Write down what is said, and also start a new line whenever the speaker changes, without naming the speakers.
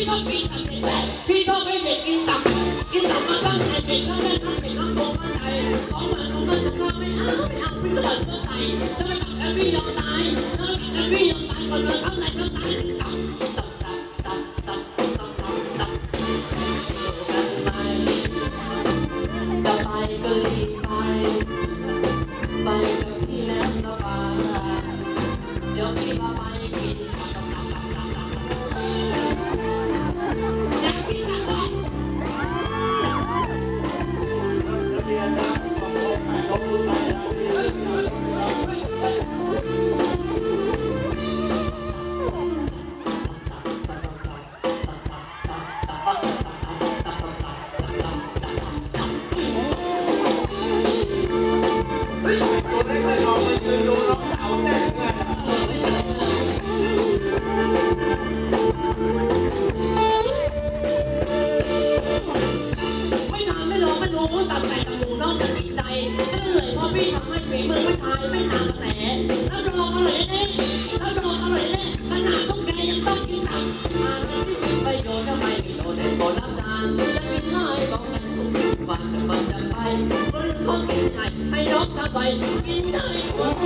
เอาละแน่นอนขอบคุณครับตัวพี่ต้องมีตับหนังตัวน้องนั้นต้องผ่าตับไทยตับโตตับโตตับแตกจะมัวออกแรงทั้งตาทำไมอะตับหวานทั้งสดได้ไหมอะตับหวานทั้งสดได้ไหมตับหมูตับไก่จะรับตับพี่ต้องกินตับเด็กพี่ต้องให้เด็กกินตับกินตับมาตั้งแต่เด็กทั้งแรกทั้งเป็นทั้งโตมาใจของมันของมันของมันไม่เอาไม่เอาพี่ก็ตัดเพื่อไทยแล้วไม่ตัดแล้วพี่ยอมตายแล้วตัดแล้วพี่ยอมตายคนละทั้งไหนทั้งตายตับตับตับตับตับตับตับตับจะไปก็รีบไปไป Yeah. รู้ตับไก่ตับหมูนอกจากติดใจก็เลยพ่อพี่ทำให้ฝีมือผู้ชายไม่นานกระแสรับรองอร่อยแน่รับรองอร่อยแน่ขนาดต้องแกยังต้องกินตับมาที่มีประโยชน์ทำไมไม่โดนแต่โบราณทานจะกินง่ายบอกกันทุกวันจะมันจะไปบริโภคกินใหญ่ให้น้องสบายกินได้ทุก